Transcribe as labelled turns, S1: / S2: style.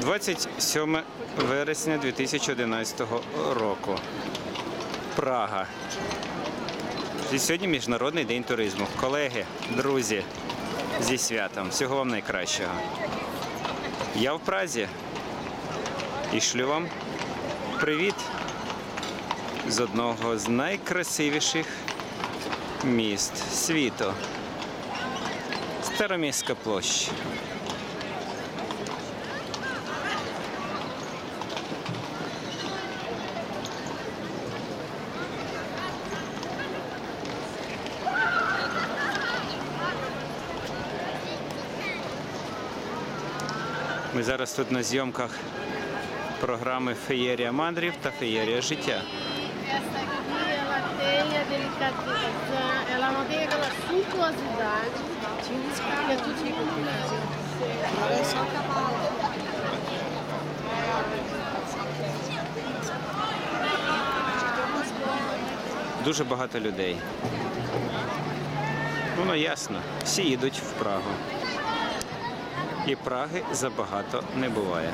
S1: 27 вересня 2011 року. Прага. І сьогодні Міжнародний день туризму. Колеги, друзі, зі святом. Всього вам найкращого. Я в Празі. І шлю вам привіт з одного з найкрасивіших міст світу. Староміська площа. Ми зараз тут на зйомках програми Феєрія мандрів та Феєрія життя. Дуже багато людей. Воно ясно, всі їдуть в Прагу. І Праги забагато не буває.